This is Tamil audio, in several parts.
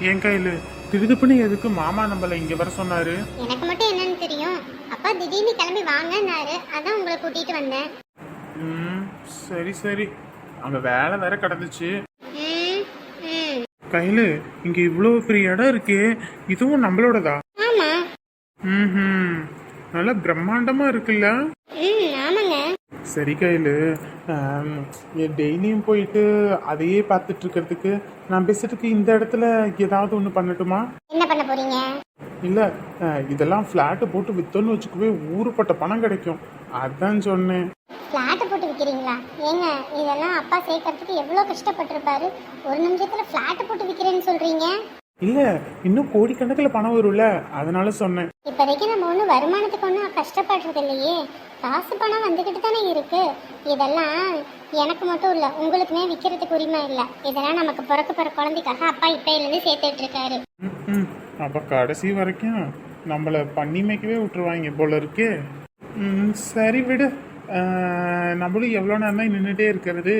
என் கையில். திருதுப்புன்னு எதுக்கு? மாமா நம்மள இங்க வர சொன்னாரு. எனக்கு மட்டும் என்னன்னு தெரியும். அப்பா திடீர்னு கிளம்பி வாங்கன்னாரு. அதான் உங்களை கூட்டிட்டு வந்தேன். ம் சரி சரி. அங்க வேலை வேற கிடந்துச்சு. கையில் இங்க இவ்வளோ பெரிய இடம் இருக்கே. இதுவும் நம்மளோடதா? ஆமா. ம் நல்லா பிரம்மாண்டமா இருக்குல்ல? சரி கையில் டெய்லியும் போயிட்டு அதையே பார்த்துட்டு இருக்கிறதுக்கு நான் பேசுறதுக்கு இந்த இடத்துல ஏதாவது ஒன்று பண்ணட்டுமா? என்ன பண்ண போறீங்க? இல்லை இதெல்லாம் ஃப்ளாட்டு போட்டு விற்றோன்னு வச்சுக்கவே ஊருப்பட்ட பணம் கிடைக்கும். அதான் சொன்னேன். ஃப்ளாட்டை போட்டு விற்கிறீங்களா ஏங்க இதெல்லாம் அப்பா சேர்க்கறதுக்கு எவ்வளோ கஷ்டப்பட்டிருப்பாரு. ஒரு நிமிஷத்துல ஃப்ளாட்டை போட்டு விற்கிறேன்னு சொல்றீங்க? இல்லை இன்னும் கோடிக்கணக்கில் பணம் வரும்ல அதனால சொன்னேன். இப்போதைக்கு நம்ம ஒன்றும் வருமானத்துக்கு ஒன்றும் கஷ்டப்படுறது இல்லையே. காசு பணம் வந்துக்கிட்டு தானே இருக்கு. இதெல்லாம் எனக்கு மட்டும் இல்லை உங்களுக்குமே விற்கிறதுக்கு உரிமை இல்லை. இதெல்லாம் நமக்கு பிறக்க பிற குழந்தைக்காக அப்பா இப்பையிலேருந்து சேர்த்துட்டு இருக்காரு. ம் அப்போ கடைசி வரைக்கும் நம்மளை பண்ணி மேய்க்கவே விட்டுருவாங்க போல இருக்கே. ம் சரி விடு. நம்மளும் எவ்வளோ நேரம் தான் நின்றுட்டே இருக்கிறது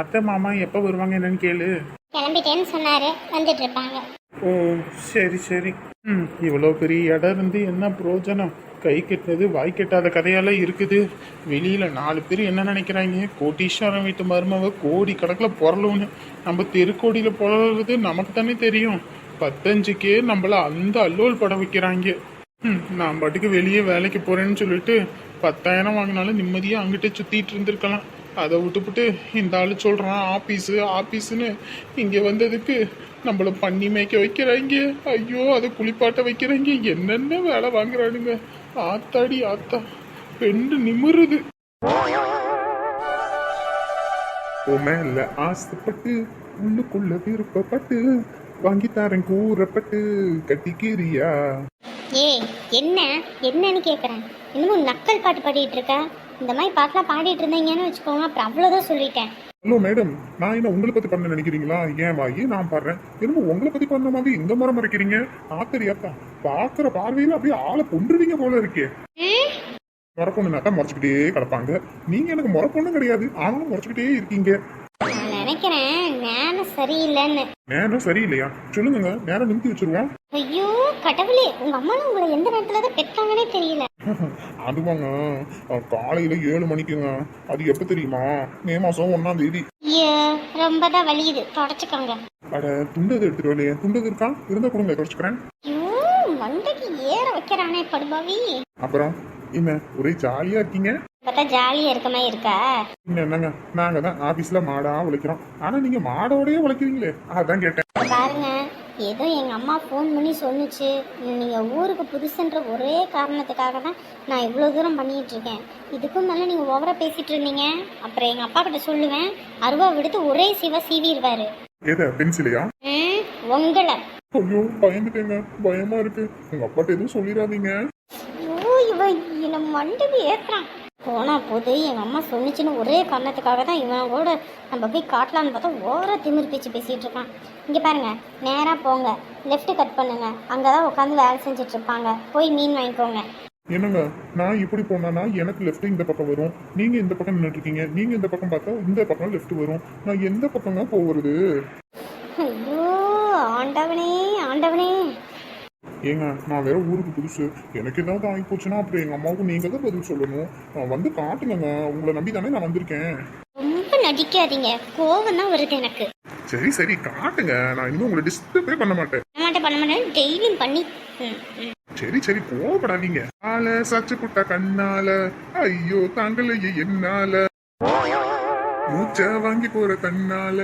அத்தை மாமா எப்போ வருவாங்க என்னன்னு கேளு. கிளம்பிட்டேன்னு சொன்னாரு. வந்துட்டு இருப்பாங்க. ஓ சரி சரி. ம் இவ்வளோ பெரிய இடம் இருந்து என்ன பிரயோஜனம்? கை கெட்டது வாய் கெட்டாத கதையெல்லாம் இருக்குது. வெளியில் நாலு பேர் என்ன நினைக்கிறாங்க? கோட்டீஸ்வரன் வீட்டு மருமவ கோடி கணக்கில் புரளுன்னு நம்ம தெருக்கோடியில் புரளுறது நமக்கு தானே தெரியும். பத்தஞ்சுக்கே நம்மள அந்த அல்லோல் பட வைக்கிறாங்க. நான் பாட்டுக்கு வெளியே வேலைக்கு போகிறேன்னு சொல்லிட்டு பத்தாயிரம் வாங்கினாலும் நிம்மதியாக அங்கிட்டே சுற்றிட்டு இருந்திருக்கலாம். அதை விட்டுப்புட்டு இந்த ஆள் சொல்கிறான் ஆஃபீஸு ஆஃபீஸுன்னு இங்கே வந்ததுக்கு நம்மளை பண்ணி மேய்க்க வைக்கிறாங்க. ஐயோ அதை குளிப்பாட்ட வைக்கிறாங்க. என்னென்ன வேலை வாங்குறானுங்க? ஆத்தாடி ஆத்தா. பெண்டு நிமிருது. மேல ஆசைப்பட்டு உள்ளுக்குள்ள விருப்பப்பட்டு வாங்கி கூறப்பட்டு கட்டிக்கிறியா? ஏய் என்ன? என்னன்னு கேட்குறேன் இன்னமும் நக்கல் பாட்டு பாடிட்டு இருக்க? இந்த மாதிரி பாட்டெலாம் பாடிட்டு இருந்தீங்கன்னு வச்சுக்கோங்க அப்புறம் அவ்வளோதான் சொல்லிட்டேன். ஹலோ மேடம் நான் என்ன உங்களை பத்தி பண்ண நினைக்கிறீங்களா? ஏன் வாயி? நான் பாடுறேன். என்னமோ உங்களை பத்தி பண்ண மாதிரி இந்த முறை மறைக்கிறீங்க. ஆத்தரியாத்தா பாக்குற பார்வையில அப்படியே ஆளை கொண்டுருவீங்க போல இருக்கே. முறப்பொண்ணுனாக்கா முறைச்சுக்கிட்டே கிடப்பாங்க. நீங்க எனக்கு முறப்பொண்ணும் கிடையாது. ஆனாலும் முறைச்சுக்கிட்டே இருக்கீங்க. நான் நினைக்கிறேன் நேரம் சரியில்லைன்னு. நேரம் சரியில்லையா? சொல்லுங்க நேரம் நிறுத்தி வச்சிருவோம். ஐயோ கடவுளே. உங்க அம்மாவும் உங்களை எந்த நேரத்துல தான் பெற்றாங்கன்னே தெரியல. அதுவாங்க. காலையில ஏழு மணிக்குங்க. அது எப்ப தெரியுமா? மே மாசம் ஒன்னாம் தேதி. ரொம்ப தான் வலியுது. தொடச்சுக்கோங்க. அட துண்டது எடுத்துட்டு வரலையே. துண்டது இருக்கா? இருந்தா கொடுங்க குறைச்சிக்கிறேன் ஐயோ மண்டைக்கு ஏற வைக்கிறானே படுபாவி. அப்புறம் என்ன ஒரே ஜாலியா இருக்கீங்க? பார்த்தா ஜாலியா இருக்க மாதிரி இருக்கா? இன்னும் என்னங்க? நாங்க தான் ஆபீஸ்ல மாடா உழைக்கிறோம். ஆனா நீங்க மாடோடயே உழைக்கிறீங்களே. அதான் கேட்டேன். பாருங்க ஏதோ எங்க அம்மா ஃபோன் பண்ணி சொன்னுச்சு நீங்க ஊருக்கு புதுசுன்ற ஒரே காரணத்துக்காக தான் நான் இவ்வளோ தூரம் பண்ணிட்டு இருக்கேன். இதுக்கும் மேலே நீங்க ஓவரா பேசிட்டு இருந்தீங்க. அப்புறம் எங்க அப்பா கிட்ட சொல்லுவேன். அருவா விடுத்து ஒரே சிவா சீவிடுவாரு எத பென்சிலையா ம் உங்களை. ஐயோ பயந்துட்டேங்க. பயமா இருக்கு. உங்க அப்பாட்ட எதுவும் சொல்லிடாதீங்க. ஐயோ இவன் என்னை மண்டபி ஏத்துறான். போனா போது எங்கள் அம்மா சொன்னிச்சுன்னு ஒரே காரணத்துக்காக தான் இவன் கூட நம்ம போய் காட்டலான்னு பார்த்தா ஓவரா திமிர் பேச்சு பேசிகிட்டு இருக்கான். இங்கே பாருங்க நேராக போங்க லெஃப்ட் கட் பண்ணுங்க அங்கே தான் உட்காந்து வேலை செஞ்சுட்டு இருப்பாங்க. போய் மீன் வாங்கிக்கோங்க. என்னங்க நான் இப்படி போனானா எனக்கு லெஃப்ட் இந்த பக்கம் வரும் நீங்க இந்த பக்கம் நின்றுட்டு இருக்கீங்க நீங்க இந்த பக்கம் பார்த்தா இந்த பக்கம் லெஃப்ட் வரும் நான் எந்த பக்கம் தான் போகிறது ஐயோ ஆண்டவனே ஆண்டவனே. ஏங்க நான் வேற ஊருக்கு புதுசு. எனக்கு ஏதாவது ஆகி போச்சுன்னா அப்புறம் எங்க அம்மாவுக்கு நீங்க தான் பதில் சொல்லணும். நான் வந்து காட்டுங்க உங்களை நம்பி தானே நான் வந்திருக்கேன். ரொம்ப நடிக்காதீங்க. கோவம் தான் வருது எனக்கு. சரி சரி காட்டுங்க. நான் இன்னும் உங்களை டிஸ்டர்பே பண்ண மாட்டேன். பண்ண மாட்டேன் பண்ண மாட்டேன். டெய்லியும் பண்ணி. சரி சரி கோவப்படாதீங்க. ஆல சச்சு புட்ட கண்ணால ஐயோ தாங்கலையே என்னால. மூச்ச வாங்கி போற கண்ணால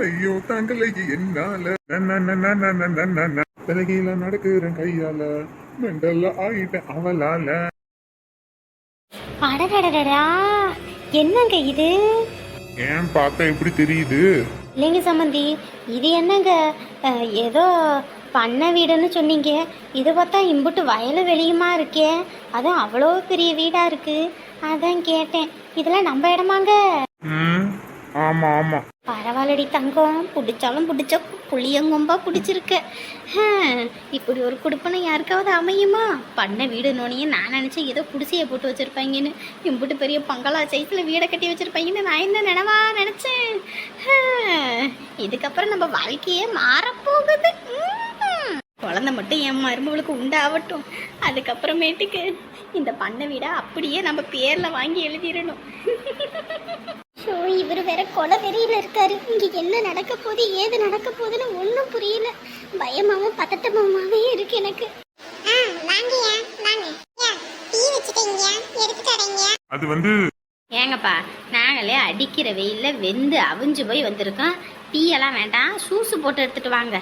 ஐயோ தாங்கலையே என்னால. தலைகீழ நடக்குறேன் கையால. மெண்டல்ல ஆயிட்டேன் அவளால. அடடடடடா. என்னங்க இது? ஏன் பார்த்தா எப்படி தெரியுது? இல்லைங்க சம்மந்தி இது என்னங்க? ஏதோ பண்ண வீடுன்னு சொன்னீங்க. இது பார்த்தா இம்புட்டு வயலு வெளியுமா இருக்கே. அதுவும் அவ்வளோ பெரிய வீடா இருக்கு. அதான் கேட்டேன். இதெல்லாம் நம்ம இடமாங்க. ஆமா ஆமா. பரவாயில்லடி தங்கம். பிடிச்சாலும் பிடிச்ச புளியங்கொம்பா பிடிச்சிருக்க. இப்படி ஒரு குடுப்பனை யாருக்காவது அமையுமா? பண்ண வீடு நோனியே நான் நினச்சேன் ஏதோ குடிசையை போட்டு வச்சுருப்பாங்கன்னு இம்புட்டு பெரிய பங்களா சைஸில் வீடை கட்டி வச்சுருப்பாங்கன்னு நான் என்ன நினவா நினச்சேன்? இதுக்கப்புறம் நம்ம வாழ்க்கையே மாறப்போகுது. உம். குழந்தை மட்டும் என் மருமகளுக்கு உண்டாகட்டும். அதுக்கப்புறமேட்டுக்கு இந்த பண்ணை வீடை அப்படியே நம்ம பேரில் வாங்கி எழுதிடணும். ஷோ இவர் வேற கொலை வெறியில இருக்காரு. இங்க என்ன நடக்க போகுது ஏது நடக்க போகுதுன்னு ஒன்றும் புரியல. பயமாவும் பதட்டமாவே இருக்கு எனக்கு. அது வந்து ஏங்கப்பா நாங்களே அடிக்கிற வெயில்ல வெந்து அவிஞ்சு போய் வந்திருக்கோம். டீ எல்லாம் வேண்டாம் சூசு போட்டு எடுத்துட்டு வாங்க.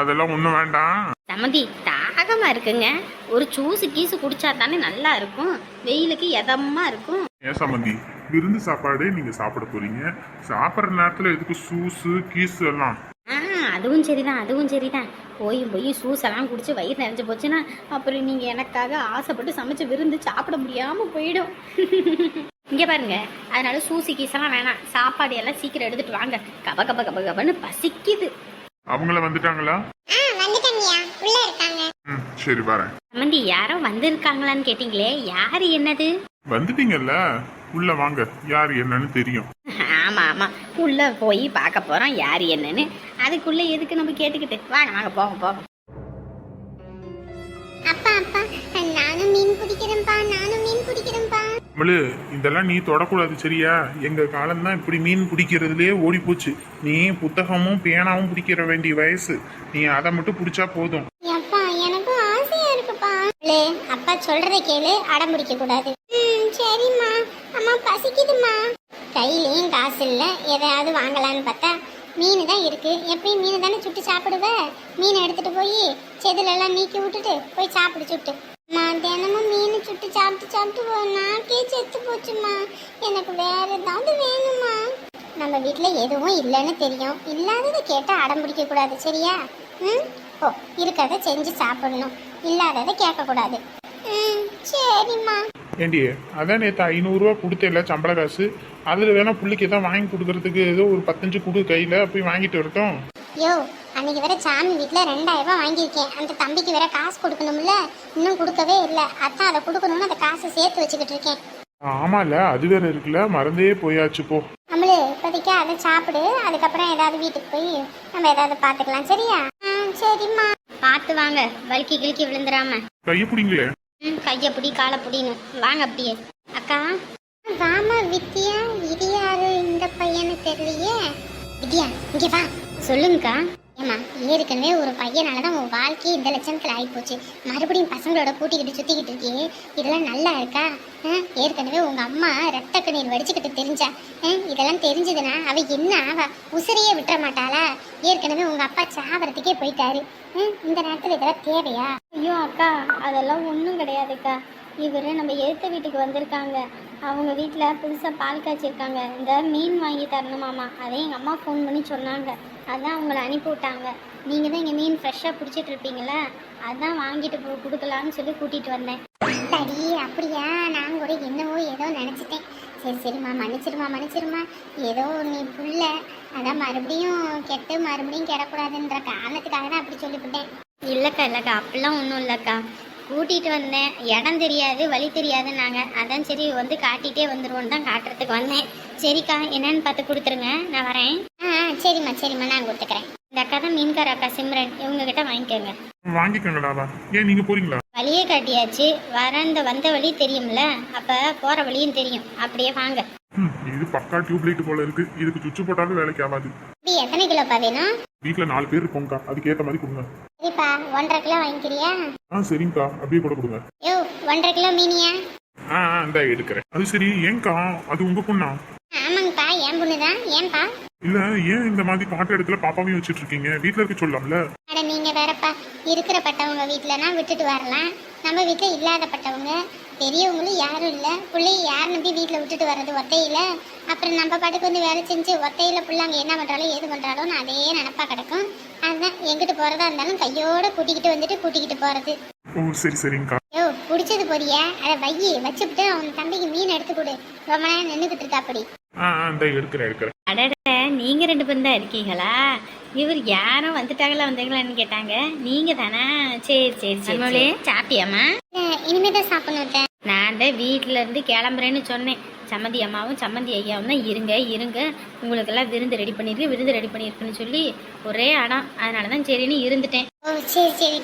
அதெல்லாம் ஒண்ணும் வேண்டாம். சமந்தி தாகமா இருக்குங்க. ஒரு சூசு கீசு குடிச்சா தானே நல்லா இருக்கும். வெயிலுக்கு எதமா இருக்கும். ஏன் சம்பந்தி விருந்து சாப்பாடு நீங்க சாப்பிட போறீங்க. சாப்பிட்ற நேரத்துல எதுக்கு சூஸு கீஸு எல்லாம்? ஆ அதுவும் சரிதான் அதுவும் சரிதான். போயும் போய் ஜூஸ் எல்லாம் குடிச்சு வயிறு நிறைஞ்சு போச்சுன்னா அப்புறம் நீங்க எனக்காக ஆசைப்பட்டு சமைச்சு விருந்து சாப்பிட முடியாம போயிடும். இங்க பாருங்க. அதனால சூசி கீசெல்லாம் வேணாம். சாப்பாடு எல்லாம் சீக்கிரம் எடுத்துட்டு வாங்க. கப கப கப கபன்னு பசிக்குது. அவங்கள வந்துட்டாங்களா? ம் சரி வரேன். சம்மந்தி யாரோ வந்திருக்காங்களான்னு கேட்டீங்களே? யாரு என்னது? வந்துட்டீங்கல்ல? உள்ள வாங்க. யார் என்னன்னு தெரியும். ஆமா ஆமா. உள்ள போய் பார்க்க போறோம். யாரு என்னன்னு. அதுக்குள்ள எதுக்கு நம்ம கேட்டுக்கிட்டு? வாங்க வாங்க போங்க போங்க. அப்பா அப்பா நானும் மீன் பிடிக்கிறேன்ப்பா நானும் மீன் பிடிக்கிறேன்ப்பா. மலு இதெல்லாம் நீ தொடக்கூடாது சரியா? எங்கள் காலம் தான் இப்படி மீன் பிடிக்கிறதுலே ஓடி போச்சு நீ புத்தகமும் பேனாவும் பிடிக்கிற வேண்டிய வயசு. நீ அதை மட்டும் பிடிச்சா போதும். அப்பா எனக்கும் ஆசையா இருக்குப்பா. அப்பா சொல்றதை கேளு அடம் பிடிக்க கூடாது. ம் சரிம்மா. அம்மா பசிக்குதும்மா. கையிலையும் காசு இல்லை. எதையாவது வாங்கலாம்னு பார்த்தா மீன் தான் இருக்கு. எப்பயும் மீன் தானே சுட்டு சாப்பிடுவ? மீன் எடுத்துட்டு போய் செதுலெல்லாம் நீக்கி விட்டுட்டு போய் சாப்பிடு சுட்டு. அம்மா தினமும் மீன் சுட்டு சாப்பிட்டு சாப்பிட்டு நாக்கே செத்து போச்சுமா எனக்கு வேற ஏதாவது வேணுமா நம்ம வீட்ல எதுவும் இல்லைன்னு தெரியும். இல்லாததை கேட்டா அடம் பிடிக்க கூடாது சரியா? ம்? ஓ இருக்கிறத செஞ்சு சாப்பிடணும். இல்லாததை கேட்கக்கூடாது. ம் சரிம்மா. ஏண்டி அதான் நேற்று ஐநூறுரூவா கொடுத்தேல சம்பள காசு. அதில் வேணா புள்ளிக்கு தான் வாங்கி கொடுக்கறதுக்கு ஏதோ ஒரு பத்தஞ்சு கொடு கையில் போய் வாங்கிட்டு வரட்டும்? யோ அன்னைக்கு வேற சாமி வீட்டில் ரெண்டாயிரம் ரூபாய் வாங்கியிருக்கேன். அந்த தம்பிக்கு வேற காசு கொடுக்கணும்ல? இன்னும் கொடுக்கவே இல்லை. அதான் அதை கொடுக்கணும்னு அந்த காசை சேர்த்து வச்சுக்கிட்டு இருக்கேன். ஆமால அது வேற இருக்குல்ல. மறந்தே போயாச்சு போ. நம்மளு இப்போதைக்கு அதை சாப்பிடு. அதுக்கப்புறம் ஏதாவது வீட்டுக்கு போய் நம்ம ஏதாவது பார்த்துக்கலாம். சரியா? ஆ சரிம்மா. பார்த்து வாங்க. வலிக்கி கிழக்கி விழுந்துராம கையை பிடிங்களே. ம் கையை பிடி காலை பிடின்னு. வாங்க அப்படியே. அக்கா? வாமா வித்யா இது யாரு? இந்த பையனு தெரியலையே. வித்யா இங்க வா. சொல்லுங்கக்கா. ஏமா ஏற்கனவே ஒரு பையனால தான் உன் வாழ்க்கையே இந்த லட்சணத்தில் ஆகிப்போச்சு மறுபடியும் பசங்களோட கூட்டிக்கிட்டு சுற்றிக்கிட்டு இருக்கியே இதெல்லாம் நல்லா இருக்கா? ஏற்கனவே உங்கள் அம்மா ரத்த கண்ணீர் வடிச்சுக்கிட்டு தெரிஞ்சா. இதெல்லாம் தெரிஞ்சதுன்னா அவள் என்ன ஆவா? உசிரையே விட்டுற மாட்டாளா? ஏற்கனவே உங்கள் அப்பா சாவறதுக்கே போயிட்டாரு. இந்த நேரத்தில் இதெல்லாம் தேவையா? ஐயோ அக்கா அதெல்லாம் ஒன்றும் கிடையாதுக்கா. இவர் நம்ம எழுத்த வீட்டுக்கு வந்திருக்காங்க. அவங்க வீட்டில் புதுசாக பால் காய்ச்சிருக்காங்க. இந்த மீன் வாங்கி தரணுமாமா அதை எங்கள் அம்மா ஃபோன் பண்ணி சொன்னாங்க. அதான் அவங்கள அனுப்பி விட்டாங்க. நீங்கள் தான் இங்கே மீன் ஃப்ரெஷ்ஷாக பிடிச்சிட்டு இருப்பீங்களே அதான் வாங்கிட்டு போ கொடுக்கலான்னு சொல்லி கூட்டிகிட்டு வந்தேன். சரி அப்படியா? நான் கூட என்னவோ ஏதோ நினச்சிட்டேன். சரி சரிம்மா மன்னிச்சிருமா மன்னிச்சிருமா ஏதோ நீ புள்ள. அதான் மறுபடியும் கெட்டு மறுபடியும் கெடக்கூடாதுன்ற காரணத்துக்காக தான் அப்படி சொல்லிவிட்டேன். இல்லைக்கா இல்லைக்கா. அப்படிலாம் ஒன்றும் இல்லைக்கா. கூட்டிகிட்டு வந்தேன். இடம் தெரியாது வழி தெரியாதுன்னாங்க. அதான் சரி வந்து காட்டிகிட்டே வந்துடுவோன்னு தான் காட்டுறதுக்கு வந்தேன். சரிக்கா என்னன்னு பார்த்து கொடுத்துருங்க. நான் வரேன். ஆ சரிம்மா சரிம்மா நான் கொடுத்துக்கிறேன். இந்த அக்கா தான் மீன்கார அக்கா சிம்ரன். இவங்க கிட்ட வாங்கிக்கோங்க. வாங்கிக்கோங்கடாவா ஏன் நீங்க போறீங்களா? வழியே காட்டியாச்சு. வர இந்த வந்த வழி தெரியும்ல. அப்போ போகிற வழியும் தெரியும். அப்படியே வாங்க. இது பக்கா டியூப் லைட் போல இருக்கு. இதுக்கு சுவிட்ச் போட்டாலும் வேலைக்கு ஆகாது. இது எத்தனை கிலோப்பா வேணும்? வீட்ல நாலு பேர் இருக்கோங்கக்கா அதுக்கேத்த மாதிரி கொடுங்க. ஒன்றரை கிலோ வாங்கிக்கிறியா? ஆ சரிங்கக்கா. அப்படியே கூட கொடுங்க. யோ ஒன்றரை கிலோ மீனியா? ஆ ஆ, இந்தா எடுக்கிறேன். அது சரி ஏங்கா அது உங்க பொண்ணா? ஆமாங்கப்பா என் பொண்ணு தான் ஏன்பா? இல்ல ஏன் இந்த மாதிரி காட்டு இடத்துல பாப்பாவையும் வச்சிட்டு இருக்கீங்க வீட்ல இருக்க சொல்லலாம்ல. அட நீங்க வேறப்பா இருக்கிறப்பட்டவங்க வீட்டிலனா விட்டுட்டு வரலாம். நம்ம வீட்டில் இல்லாதப்பட்டவங்க பெரியவங்களும் யாரும் இல்லை. பிள்ளைய யார் நம்பி வீட்டில் விட்டுட்டு வர்றது? ஒத்தையில. அப்புறம் நம்ம பாட்டுக்கு வந்து வேலை செஞ்சு ஒத்தையில பிள்ளைங்க என்ன பண்ணுறாலும் ஏது பண்ணுறாலும் அதே நினப்பா கிடக்கும். அதுதான் எங்கிட்டு போகிறதா இருந்தாலும் கையோட கூட்டிக்கிட்டு வந்துட்டு கூட்டிக்கிட்டு போகிறது ஓ சரி சரிங்கக்கா யோ குடிச்சது போறிய. அதை வையி வச்சுவிட்டு அவன் தம்பிக்கு மீன் எடுத்து கொடு. ரொம்ப நேரம் நின்றுக்கிட்டு இருக்கா அப்படி. ஆ ஆ, இந்த எடுக்கிறேன் எடுக்கிறேன். அடட நீங்க ரெண்டு பேரும் தான் இருக்கீங்களா? இவர் யாரும் வந்துட்டாங்களா வந்தாங்களான்னு கேட்டாங்க. நீங்க தானே? சரி சரி சரி சாப்பிட்டியாம்மா? இனிமே தான் சாப்பிடணும் நான் தான் வீட்டில இருந்து கிளம்புறேன்னு சொன்னேன். சம்மந்தி அம்மாவும் சம்மந்தி ஐயாவும் தான் இருங்க இருங்க. உங்களுக்கெல்லாம் விருந்து ரெடி பண்ணியிருக்கு விருந்து ரெடி பண்ணியிருக்குன்னு சொல்லி ஒரே அடம் அதனால தான் சரின்னு இருந்துட்டேன். ஓ சரி சரி.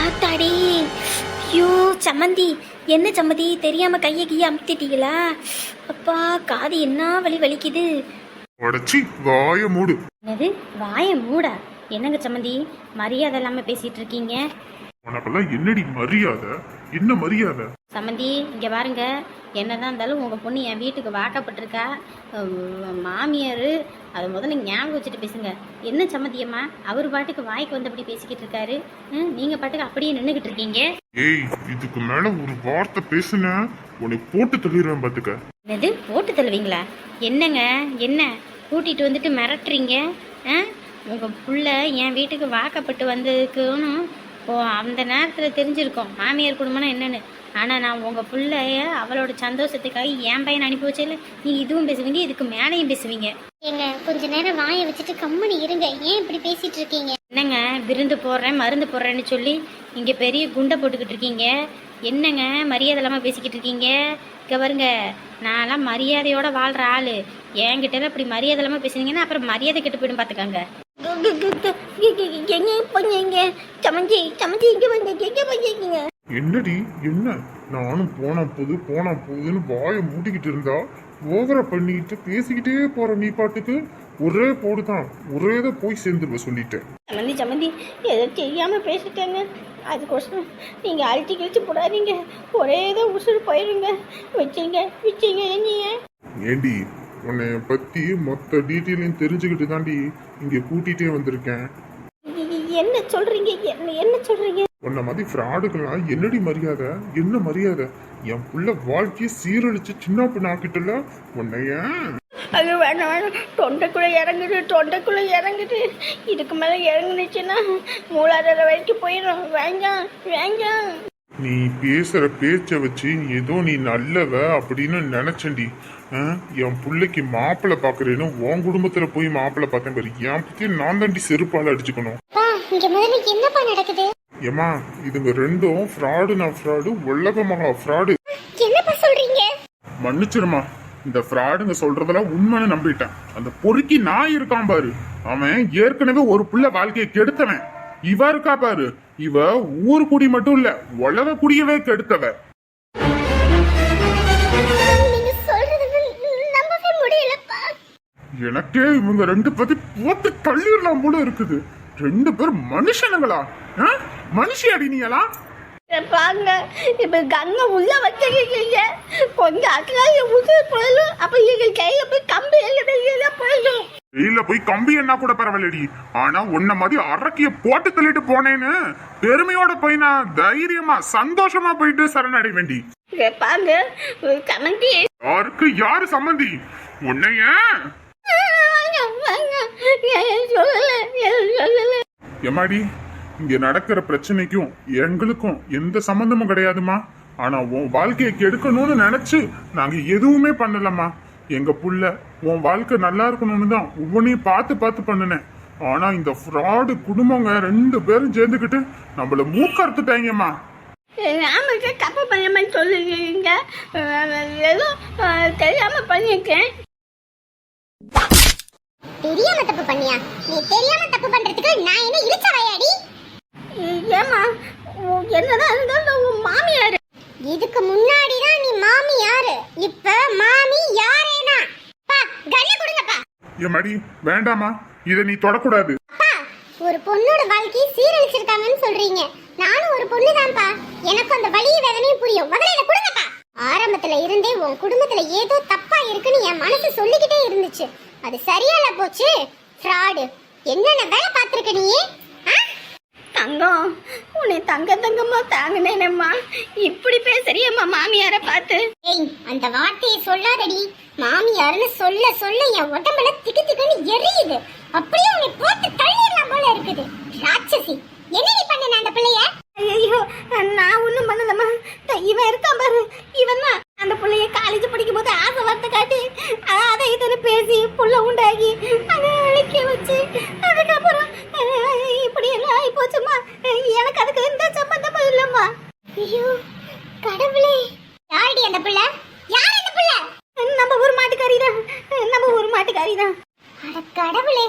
ஆத்தாடி. ஐயோ சம்மந்தி. என்ன சம்மந்தி? தெரியாம கையை கையை அமுத்திட்டீங்களா? அப்பா காது என்ன வலி வலிக்குது? உடச்சி வாய மூடு. என்னது? வாய மூடா? என்னங்க சம்மந்தி? மரியாதை இல்லாம பேசிட்டு இருக்கீங்க. உனக்கெல்லாம் என்னடி மரியாதை? என்ன மரியாதை? சம்மந்தி இங்க பாருங்க. என்னதான் இருந்தாலும் உங்க பொண்ணு என் வீட்டுக்கு வாக்கப்பட்டிருக்கா. மாமியார் அதை முதல்ல ஞாபகம் வச்சுட்டு பேசுங்க. என்ன சம்மந்தியம்மா அவர் பாட்டுக்கு வாய்க்கு வந்தபடி பேசிக்கிட்டு இருக்காரு. ம், நீங்க பாட்டுக்கு அப்படியே நின்றுகிட்டு இருக்கீங்க. ஏய் இதுக்கு மேல ஒரு வார்த்தை பேசுன உன்னை போட்டு தள்ளிடுவேன் பாத்துக்க. என்னது? போட்டு தள்ளுவீங்களா? என்னங்க? என்ன? கூட்டிட்டு வந்துட்டு மிரட்டுறீங்க? ஆ? உங்கள் புள்ள என் வீட்டுக்கு வாக்கப்பட்டு வந்ததுக்குன்னு ஓ அந்த நேரத்தில் தெரிஞ்சிருக்கோம் மாமியார் குடும்பம்னா என்னன்னு. ஆனால் நான் உங்கள் புள்ளைய அவளோட சந்தோஷத்துக்காக என் பையனை அனுப்பி வச்சல நீ இதுவும் பேசுவீங்க இதுக்கு மேலேயும் பேசுவீங்க. ஏங்க கொஞ்ச நேரம் வாயை வச்சுட்டு கம்முனி இருங்க. ஏன் இப்படி பேசிட்டு இருக்கீங்க? என்னங்க விருந்து போடுறேன் மருந்து போடுறேன்னு சொல்லி இங்கே பெரிய குண்டை போட்டுக்கிட்டு இருக்கீங்க. என்னங்க மரியாதை இல்லாமல் பேசிக்கிட்டு இருக்கீங்க? இங்கே பாருங்க நான்லாம் மரியாதையோட வாழ்கிற ஆள். என்கிட்ட இப்படி மரியாதை இல்லாமல் பேசுனீங்கன்னா அப்புறம் மரியாதை கெட்டு போயிடும் பார்த்துக்கங்க எங்க பண்ணீங்க சமஞ்சி சமஞ்சி இங்கே வந்து எங்கே பண்ணிருக்கீங்க என்னடி என்ன நானும் போனா போது போனா போதுன்னு வாயை மூடிக்கிட்டு இருந்தா ஓவரா பண்ணிக்கிட்டு பேசிக்கிட்டே போற நீ பாட்டுக்கு ஒரே போடுதான் ஒரே இதை போய் சேர்ந்துருவ சொல்லிட்டேன் சமந்தி சமந்தி ஏதோ தெரியாமல் பேசிட்டேங்க அதுக்கோசரம் நீங்கள் அழிச்சு கிழிச்சு போடாதீங்க ஒரே இதை உசுறு போயிருங்க வச்சிங்க வச்சிங்க நீங்க ஏண்டி உன்னை பத்தி மொத்த டீட்டெயிலையும் தெரிஞ்சுக்கிட்டு தாண்டி இங்க கூட்டிட்டே வந்திருக்கேன். என்ன சொல்றீங்க? என்ன என்ன சொல்றீங்க? உன்ன மாதிரி ஃப்ராடுக்கெல்லாம் என்னடி மரியாதை? என்ன மரியாதை? என் புள்ள வாழ்க்கையை சீரழிச்சு சின்ன பின்ன ஆக்கிட்டல? உன்னைய அது வேணாம் வேணாம். தொண்டைக்குள்ள இறங்குது தொண்டைக்குள்ள இறங்குது. இதுக்கு மேலே இறங்குனுச்சுன்னா மூலாதார வரைக்கும் போயிடும் வேண்டாம் வேண்டாம். நீ பேசுற பேச்ச வச்சு ஏதோ நீ நல்லவ அப்படின்னு நினைச்சண்டி? என் புள்ளைக்கு மாப்பிள்ளை பாக்குறேன்னு உன் குடும்பத்துல போய் மாப்பிள்ளை பார்த்தேன் பாரு. என் பத்தி நான் தாண்டி செருப்பால அடிச்சுக்கணும். என்னப்பா நடக்குது? ஏமா இதுங்க ரெண்டும் ஃப்ராடு நான் ஃப்ராடு உலக மகா ஃப்ராடு என்னப்பா சொல்றீங்க? மன்னிச்சிருமா இந்த ஃப்ராடுங்க சொல்றதெல்லாம் உண்மைன்னு நம்பிட்டேன். அந்த பொறுக்கி நான் இருக்கான் பாரு. அவன் ஏற்கனவே ஒரு புள்ள வாழ்க்கையை கெடுத்தவன். இவ இருக்கா பாரு. இவ ஊர் குடி மட்டும் இல்ல உலக குடியவே கெடுத்தவ. எனக்கே இவங்க ரெண்டு பத்தி போட்டு தள்ளிடலாம் போல இருக்குது. ரெண்டு பேரும் மனுஷனுங்களா? ஆ? மனுஷியாடி நீங்களா பாருங்க இப்ப கங்கை உள்ள வச்சிருக்கீங்க. கொஞ்சம் அக்கறை உள்ள போயிடும் அப்ப எங்க கையில போய் கம்பி எழுத போயிடும். வெயில போய் கம்பி என்ன கூட பரவாயில்லடி. ஆனா உன்ன மாதிரி அரக்கிய போட்டு தள்ளிட்டு போனேன்னு பெருமையோட போய் நான் தைரியமா சந்தோஷமா போயிட்டு சரணடை வேண்டி. யாருக்கு யாரு சம்மந்தி? உன்னைய? எம்மாடி இங்க நடக்கிற பிரச்சனைக்கும் எங்களுக்கும் எந்த சம்பந்தமும் கிடையாதுமா ஆனா உன் வாழ்க்கையை கெடுக்கணும்னு நினைச்சு நாங்க எதுவுமே பண்ணலம்மா. எங்க புள்ள உன் வாழ்க்கை நல்லா இருக்கணும்னு தான் ஒவ்வொன்றையும் பார்த்து பார்த்து பண்ணினேன். ஆனா இந்த ஃப்ராடு குடும்பங்க ரெண்டு பேரும் சேர்ந்துக்கிட்டு நம்மள மூக்கறுத்துட்டாங்கம்மா ஆமாங்க தப்பு ஏதோ தெரியாம பண்ணியிருக்கேன் தெரியாம தப்பு பண்ணியா? நீ தெரியாம தப்பு பண்றதுக்கு நான் என்ன இழுச்ச வயாடி ஏமா என்னதான் இருந்தாலும் உன் மாமியார். இதுக்கு முன்னாடி தான் நீ மாமி யாரு இப்ப மாமி யாரேனா கண்ண கொடுங்கப்பா. எம்மாடி வேண்டாமா இதை நீ தொடக்கூடாது. அப்பா ஒரு பொண்ணோட வாழ்க்கையை சீரழிச்சிருக்காங்கன்னு சொல்றீங்க. நானும் ஒரு பொண்ணு தான்ப்பா எனக்கு அந்த வலிய வேதனையும் புரியும். முதல்ல இதை கொடுங்கப்பா. ஆரம்பத்துல இருந்தே உன் குடும்பத்துல ஏதோ தப்பா இருக்குன்னு என் மனசு சொல்லிக்கிட்டே இருந்துச்சு. அது சரியால போச்சு. ஃப்ராடு என்னென்ன வேலை பார்த்திருக்க நீ? தங்கம். உன்னை தங்க தங்கமா தாங்கினேனம்மா. இப்படி பேசுறியம்மா மாமியாரை பார்த்து. ஏய் அந்த வார்த்தையை சொல்லாதடி. மாமியார்னு சொல்ல சொல்ல என் உடம்புல திக்கு திக்குன்னு எரியுது. அப்படியே உன்னை போட்டு தள்ளிடலாம் போல இருக்குது. ராட்சசி என்ன நீ பண்ண அந்த பிள்ளைய ஐயோ நான் ஒன்றும் பண்ணலம்மா த- இவன் இருக்கான் பாரு இவன் தான் அந்த பிள்ளைய காலேஜ் படிக்கும் போது ஆசை வார்த்தை காட்டி அ- அதை இதுன்னு பேசி புள்ள உண்டாகி அதை அழிக்க வச்சு அதுக்கப்புறம் அஹ், இப்படி எல்லாம் ஆகி போச்சுமா எனக்கு அதுக்கு எந்த சம்பந்தமும் இல்லைம்மா ஐயோ கடவுளே யாரடி அந்த பிள்ளை யார் அந்த பிள்ளை நம்ம ஊர் மாட்டுக்காரி தான் நம்ம ஊர் மாட்டுக்காரி தான் அட கடவுளே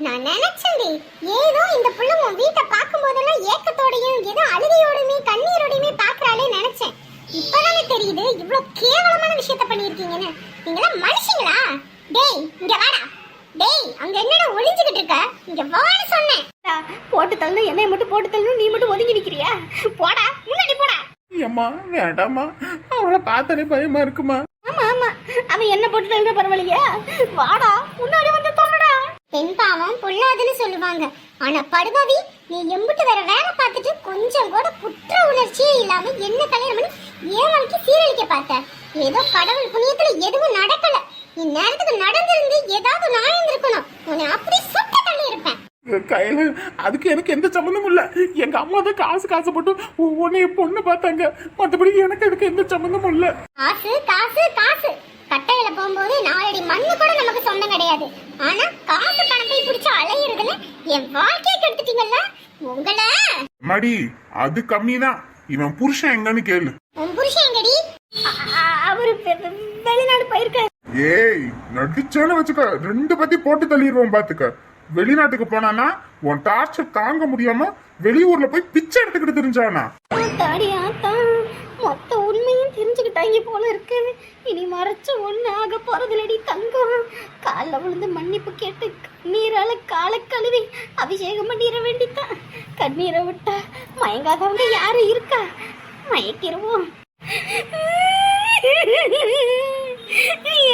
நான் நினைச்சேன்டி ஏதோ இந்த புள்ள உன் வீட்டை பார்க்கும் போதெல்லாம் ஏக்கத்தோடையும் ஏதோ அழுகையோடையுமே கண்ணீரோடையுமே பார்க்கறாளே நினைச்சேன் தெரியுது இவ்ளோ கேவலமான விஷயத்த பண்ணியிருக்கீங்கன்னு. நீங்களாம் மனுஷங்களா? டேய் இங்க வாடா. டேய் அங்க என்னடா ஒளிஞ்சுகிட்டு இருக்க? இங்க வான்னு சொன்னேன். போட்டு தள்ளு என்னைய மட்டும் போட்டு தள்ளு நீ மட்டும் ஒதுங்கி நிக்கிறியா? போடா முன்னாடி போடா. ஏம்மா வேண்டாம்மா. அவளை பார்த்தாலே பயமா இருக்குமா? ஆமா ஆமா. அவன் என்ன போட்டு தள்ளுற பரவாயில்லையா? வாடா முன்னாடி வந்து தொல்லுடா. பெண் பாவம் பொல்லாதுன்னு சொல்லுவாங்க. ஆனா படுபாவி நீ எம்பிட்டு வேற வேலை பார்த்துட்டு கொஞ்சம் கூட குற்ற உணர்ச்சியே இல்லாம என்ன கல்யாணம் பண்ணி ஏன் வாழ்க்கை சீரழிக்க பார்த்த? ஏதோ கடவுள் புண்ணியத்துல எதுவும் நடக்கல. இந்நேரத்துக்கு நடந்திருந்து ஏதாவது நான் இருந்திருக்கணும் உன்னை அப்படி சுட்ட தள்ளி இருப்பேன் கையில அதுக்கு எனக்கு எந்த சம்மந்தமும் இல்ல. எங்க அம்மா தான் காசு காசு போட்டு உன்னைய பொண்ணு பார்த்தாங்க. மத்தபடி எனக்கு அதுக்கு எந்த சம்மந்தமும் இல்ல. காசு காசு காசு. கட்டையில போகும்போது நாலடி மண்ணு கூட நமக்கு சொந்தம் கிடையாது. ஆனா காசு பணத்தை பிடிச்சு அலையிறதுல என் வாழ்க்கையை கெடுத்துட்டீங்கல்ல? உங்களை? மடி அது கம்மிதான். இவன் புருஷன் எங்கன்னு கேளு. உன் புருஷன் எங்கடி? அவரு வெளிநாடு போயிருக்காரு. ஏய் நடிச்சானு வச்சுக்க. ரெண்டு பத்தி போட்டு தள்ளிடுவோம் பாத்துக்க. வெளிநாட்டுக்கு போனானா உன் டார்ச்சர் தாங்க முடியாம வெளியூர்ல போய் பிச்சை எடுத்துக்கிட்டு தெரிஞ்சானா? மொத்த உண்மையும் தெரிஞ்சுக்கிட்டாங்க போல இருக்கு. இனி மறைச்ச ஒன்று ஆக போறதுலடி தங்கம். காலில் விழுந்து மன்னிப்பு கேட்டு கண்ணீரால காலை கழுவி அபிஷேகம் பண்ணிட வேண்டித்தான் கண்ணீரை விட்டா மயங்காதவங்க யாரும் இருக்கா? மயக்கிடுவோம்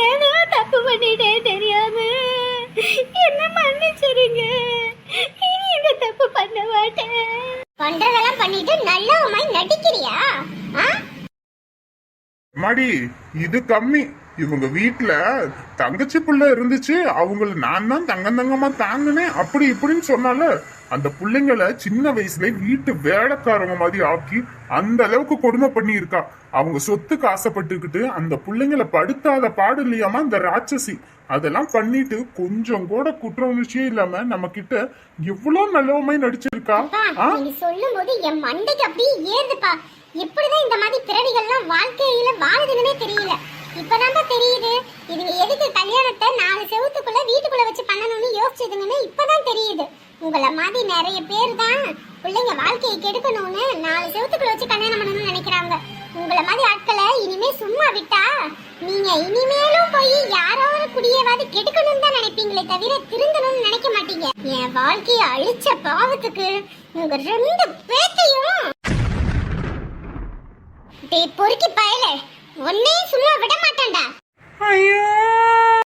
ஏதோ தப்பு பண்ணிட்டேன் தெரியாம. என்ன மன்னிச்சிருங்க இனி இந்த தப்பு பண்ண மாட்டேன். பண்றதெல்லாம் பண்ணிட்டு நல்லா நடிக்கிறியா ஆ? மடி இது கம்மி. இவங்க வீட்ல தங்கச்சி புள்ள இருந்துச்சு. அவங்கள நான் தான் தங்கம் தங்கமா தாங்கினேன். அப்படி இப்படின்னு சொன்னால அந்த பிள்ளைங்களை சின்ன வயசுல வீட்டு வேலைக்காரங்க மாதிரி ஆக்கி அந்த அளவுக்கு கொடுமை பண்ணி இருக்கா அவங்க சொத்துக்கு ஆசைப்பட்டுக்கிட்டு அந்த பிள்ளைங்களை படுத்தாத பாடு இல்லையாமா அந்த ராட்சசி? அதெல்லாம் பண்ணிட்டு கொஞ்சம் கூட குற்ற உணர்ச்சியே இல்லாம நம்ம கிட்ட எவ்வளவு நல்லவமாய் நடிச்சிருக்கா? சொல்லும் போது என் மண்டைக்கு அப்படியே ஏறுதுப்பா. எப்படிதான் இந்த மாதிரி பிறவிகள்லாம் வாழ்க்கையில வாழுதுன்னே தெரியல. இப்பதான்ப்பா தெரியுது. இதுங்க எதுக்கு கல்யாணத்தை நாலு செவத்துக்குள்ள வீட்டுக்குள்ள வச்சு பண்ணணும்னு யோசிச்சதுங்கன்னு இப்பதான் தெரியுது. உங்கள மாதிரி நிறைய பேர் தான் பிள்ளைங்க வாழ்க்கையை கெடுக்கணும்னு நாலு செவத்துக்குள்ள வச்சு கல்யாணம் பண்ணணும்னு நினைக்கிறாங்க. உங்கள மாதிரி ஆட்களை இனிமே சும்மா விட்டா நீங்க இனிமேலும் போய் யாரோ ஒரு குடியவாது கெடுக்கணும்னு தான் நினைப்பீங்களே தவிர திருந்தணும்னு நினைக்க மாட்டீங்க. என் வாழ்க்கையை அழிச்ச பாவத்துக்கு உங்க ரெண்டு பேத்தையும் டேய் பொறுக்கி பயலே. உன்னையும் சும்மா விட மாட்டேன்டா. ஐயோ!